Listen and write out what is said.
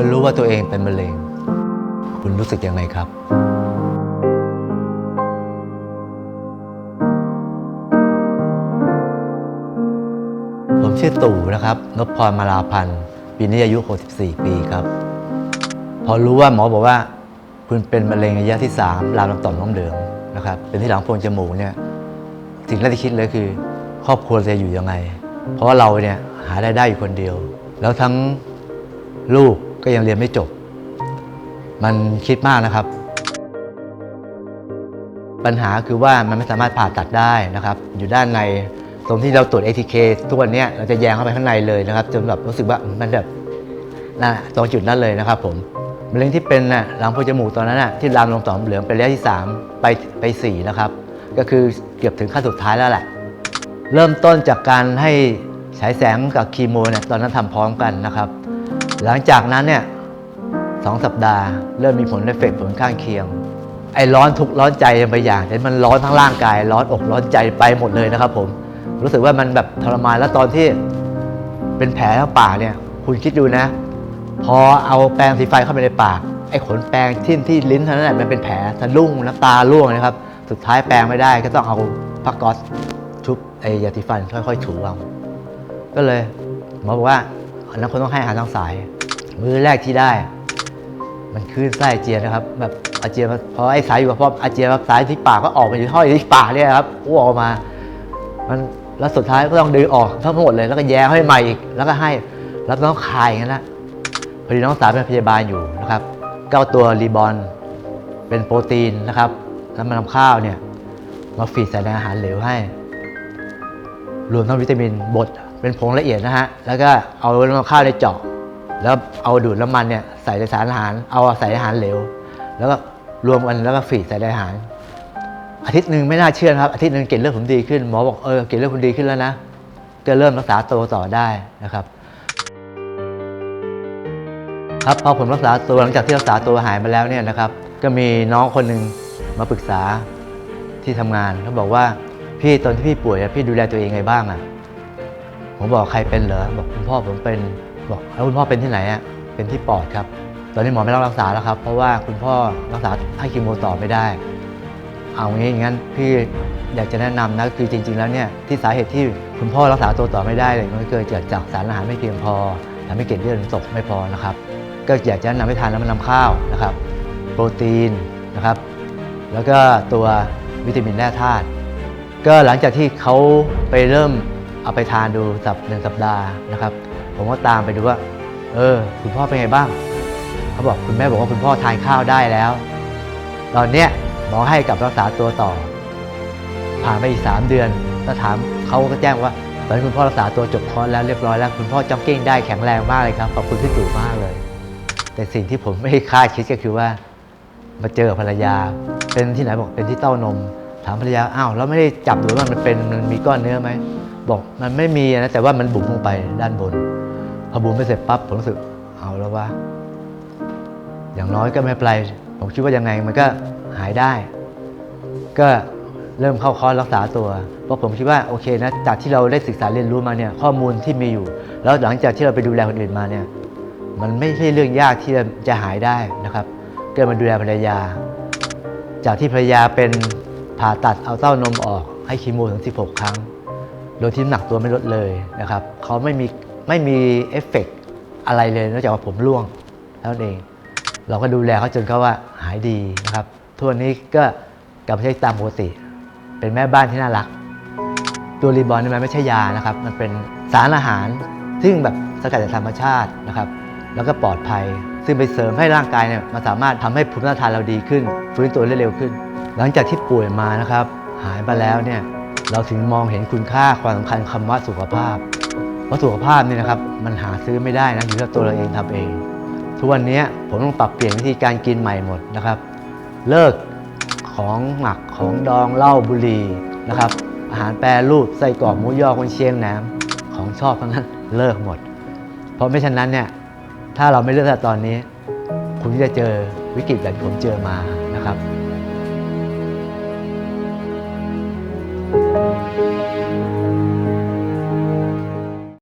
มื่อรู้ว่าตัวเองเป็นมะเร็ง คุณรู้สึกยังไงครับ ผมชื่อตู่นะครับนพพรมาลาพันธ์ปีนี้อายุ 64 ปีครับ พอรู้ว่าหมอบอกว่า คุณเป็นมะเร็งระยะที่ 3 ลามลำต่อมน้ำเหลืองนะครับ เป็นที่หลังโพรงจมูกเนี่ยสิ่งแรกที่คิดเลยคือ ครอบครัวจะอยู่ยังไง เพราะว่าเราเนี่ยหารายได้อยู่คนเดียว แล้วทั้งลูก ก็ยังเรียนไม่จบ มันคิดมากนะครับ ปัญหาคือว่ามันไม่สามารถผ่าตัดได้นะครับ อยู่ด้านในตรงที่เราตรวจ ATK ทุกวันเนี้ยเราจะแยงเข้าไปข้างในเลยนะครับจนแบบรู้สึกว่ามันแบบน่ะตรงจุดนั้นเลยนะครับผมมะเร็งที่เป็นนะหลังโพรงจมูกตอนนั้นน่ะที่ลามลงต่อมเหลืองเป็นระยะที่ 3 ไปไป4นะครับ ก็คือเกือบถึงขั้นสุดท้ายแล้วแหละ เริ่มต้นจากการให้ฉายแสงกับคีโมเนี่ยตอนนั้นทำพร้อมกันนะครับ หลังจากนั้นเนี่ยสองสัปดาห์ เริ่มมีผลเอฟเฟกผลข้างเคียง ไอ้ร้อนทุกร้อนใจไปอย่างแต่มันร้อนทั้งร่างกาย ร้อนอกร้อนใจไปหมดเลยนะครับผม รู้สึกว่ามันแบบทรมานแล้วตอนที่เป็นแผลทั้งปากเนี่ย คุณคิดดูนะ พอเอาแปรงสีฟันเข้าไปในปาก ไอ้ขนแปรงที่ที่ลิ้นเท่านั้นแหละมันเป็นแผลทะลุ่งน้ำตาร่วงนะครับ สุดท้ายแปรงไม่ได้ก็ต้องเอาผ้าก๊อซชุบไอ้ยาสีฟันค่อยๆถูเอาก็เลยหมอบอกว่า อันนั้นคนต้องให้อาหารทางสาย มื้อแรกที่ได้ มันคืนไส้อาเจียนนะครับ แบบอาเจียนพอไอ้สายอยู่กับพออาเจียนสายที่ปากก็ออกมาอยู่ท่ออยู่ที่ปากเนี่ยครับอ้วกออกมา มันแล้วสุดท้ายก็ต้องดึงออกทั้งหมดเลย แล้วก็แย้ให้ใหม่อีกแล้วก็ให้แล้วต้องคายงั้นนะพอดีน้องสาวเป็นพยาบาลอยู่นะครับก็เอาตัวรีบอลเป็นโปรตีนนะครับแล้วมานำข้าวเนี่ยมาฟีดใส่ในอาหารเหลวให้ รวมทั้งวิตามินบด เป็นผงละเอียดนะฮะ แล้วก็เอาน้ำข้าวในเจาะ แล้วเอาดูดน้ำมันเนี่ยใส่ในสารอาหาร เอาใส่อาหารเหลว แล้วก็รวมกันแล้วก็ฟีดใส่ในอาหาร อาทิตย์หนึ่งไม่น่าเชื่อนะครับ อาทิตย์หนึ่งเกล็ดเลือดผมดีขึ้น หมอบอกเออเกล็ดเลือดคุณดีขึ้นแล้วนะ ก็เริ่มรักษาตัวต่อได้นะครับ ครับพอผมรักษาตัวหลังจากที่รักษาตัวหายมาแล้วเนี่ยนะครับ ก็มีน้องคนหนึ่งมาปรึกษาที่ทำงานเขาบอกว่าพี่ตอนที่พี่ป่วยพี่ดูแลตัวเองไงบ้างอะ ผมบอกใครเป็นเหรอบอกคุณพ่อผมเป็นบอกแล้วคุณพ่อเป็นที่ไหนอะเป็นที่ปอดครับ ตอนนี้หมอไม่รับรักษาแล้วครับ เพราะว่าคุณพ่อรักษาให้คีโมต่อไม่ได้ เอางี้งั้นพี่อยากจะแนะนำนะคือจริง ๆ แล้วเนี่ยที่สาเหตุที่คุณพ่อรักษาตัวต่อไม่ได้เลยมันเกิดจากสารอาหารไม่เพียงพอทำให้เกล็ดเลือดตกไม่พอนะครับ ก็อยากจะแนะนำให้ทานน้ำมันลำข้าวนะครับ โปรตีนนะครับ แล้วก็ตัววิตามินแร่ธาตุก็หลังจากที่เขาไปเริ่ม เอาไปทานดูสัปหนึ่งสัปดาห์นะครับ ผมก็ตามไปดูว่า เออ คุณพ่อเป็นไงบ้าง เขาบอกคุณแม่บอกว่าคุณพ่อทานข้าวได้แล้ว ตอนเนี้ยหมอให้กลับรักษาตัวต่อ ผ่านไปอีก3เดือนก็ถามเขาก็แจ้งว่าตอนนี้คุณพ่อรักษาตัวจบคอร์สแล้วเรียบร้อยแล้วคุณพ่อจ็อกกิ้งได้แข็งแรงมากเลยครับขอบคุณพี่ตู่มากเลย แต่สิ่งที่ผมไม่คาดคิดก็คือว่า มาเจอภรรยา เป็นที่ไหนบอกเป็นที่เต้านม ถามภรรยาอ้าวแล้วไม่ได้จับดูว่ามันเป็นมันมีก้อนเนื้อไหม บอกมันไม่มีนะแต่ว่ามันบุ๋มลงไปด้านบนพอบุ๋มไปเสร็จปั๊บผมรู้สึกเอาแล้วว่า อย่างน้อยก็ไม่เป็นไรผมคิดว่ายังไงมันก็หายได้ ก็เริ่มเข้าคอร์สรักษาตัวเพราะผมคิดว่าโอเคนะจากที่เราได้ศึกษาเรียนรู้มาเนี่ยข้อมูลที่มีอยู่ แล้วหลังจากที่เราไปดูแลคนอื่นมาเนี่ยมันไม่ใช่เรื่องยากที่จะหายได้นะครับก็มาดูแลภรรยา จากที่ภรรยาเป็นผ่าตัดเอาเต้านมออกให้คีโมถึง 16 ครั้ง โดยที่น้ำหนักตัวไม่ลดเลยนะครับเขาไม่มีไม่มีเอฟเฟกต์อะไรเลยนอกจากว่าผมร่วงเท่านั้นเอง เราก็ดูแลเขาจนเขาว่าหายดีนะครับทุกวันนี้ก็กลับมาใช้ตามปกติ เป็นแม่บ้านที่น่ารัก ตัวรีบอลนี่มันไม่ใช่ยานะครับ มันเป็นสารอาหารซึ่งแบบสกัดจากธรรมชาตินะครับ แล้วก็ปลอดภัย ซึ่งไปเสริมให้ร่างกายเนี่ยมันสามารถทำให้ภูมิต้านทานเราดีขึ้น ฟื้นตัวได้เร็วขึ้น หลังจากที่ป่วยมานะครับ หายมาแล้วเนี่ย เราถึงมองเห็นคุณค่าความสำคัญคำว่าสุขภาพ เพราะสุขภาพนี่นะครับมันหาซื้อไม่ได้นะอยู่ที่ตัวเราเองทำเอง ทุกวันนี้ผมต้องปรับเปลี่ยนวิธีการกินใหม่หมดนะครับ เลิกของหมักของดองเหล้าบุหรี่นะครับ อาหารแปรรูปไส้กรอกหมูยอคนเชียงแหนมของชอบทั้งนั้นเลิกหมด เพราะไม่เช่นนั้นเนี่ยถ้าเราไม่เลิกตั้งแต่ตอนนี้ คุณจะเจอวิกฤตแบบผมเจอมานะครับ